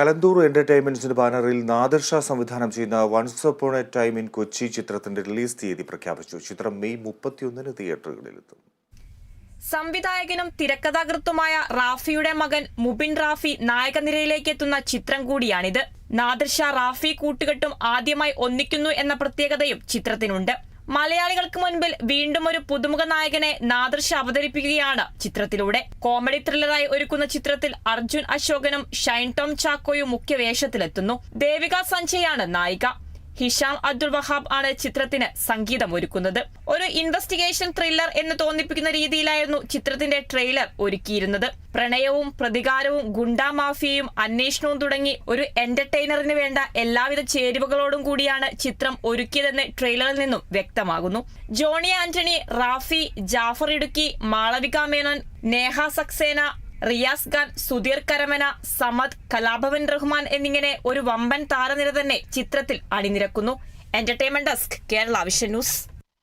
കലന്തൂർ എന്റർടൈൻമെന്റ്സിന്റെ ബാനറിൽ നാദിർ ഷാ സംവിധാനം ചെയ്യുന്ന once upon a time in Kochi ചിത്രത്തിന്റെ റിലീസ് തീയതി പ്രഖ്യാപിച്ചു. ചിത്രം മെയ് മുപ്പത്തിയൊന്നിന് തിയേറ്ററുകളിലെത്തും. സംവിധായകനും തിരക്കഥാകൃത്തുമായ റാഫിയുടെ മകൻ മുബിൻ റാഫി നായകനിരയിലേക്ക് എത്തുന്ന ചിത്രം കൂടിയാണിത്. നാദർഷ റാഫി കൂട്ടുകെട്ടും ആദ്യമായി ഒന്നിക്കുന്നു എന്ന പ്രത്യേകതയും ചിത്രത്തിനുണ്ട്. മലയാളികൾക്ക് മുൻപിൽ വീണ്ടും ഒരു പുതുമുഖ നായകനെ നാദിർ അവതരിപ്പിക്കുകയാണ് ചിത്രത്തിലൂടെ. കോമഡി ത്രില്ലറായി ഒരുക്കുന്ന ചിത്രത്തിൽ അർജുൻ അശോകനും ഷൈൻ ടോം ചാക്കോയും മുഖ്യ വേഷത്തിലെത്തുന്നു. ദേവിക സഞ്ജയാണ് നായിക. ഹിഷാം അബ്ദുൾ വഹാബ് ആണ് ചിത്രത്തിന് സംഗീതം ഒരുക്കുന്നത് ഒരു ഇൻവെസ്റ്റിഗേഷൻ ത്രില്ലർ എന്ന് തോന്നിപ്പിക്കുന്ന രീതിയിലായിരുന്നു ചിത്രത്തിന്റെ ട്രെയിലർ ഒരുക്കിയിരുന്നത്. പ്രണയവും പ്രതികാരവും ഗുണ്ടാ മാഫിയയും അന്വേഷണവും തുടങ്ങി ഒരു എന്റർടൈനറിന് വേണ്ട എല്ലാവിധ ചേരുവകളോടും കൂടിയാണ് ചിത്രം ഒരുക്കിയതെന്ന് ട്രെയിലറിൽ നിന്നും വ്യക്തമാകുന്നു. ജോണി ആന്റണി റാഫി ജാഫർ ഇടുക്കി മാളവിക മേനോൻ നേഹ സക്സേന റിയാസ് ഖാൻ സുധീർ കരമന സമദ് കലാഭവൻ റഹ്മാൻ എന്നിങ്ങനെ ഒരു വമ്പൻ താരനിര തന്നെ ചിത്രത്തിൽ അണിനിരക്കുന്നു. Entertainment desk Kerala vision news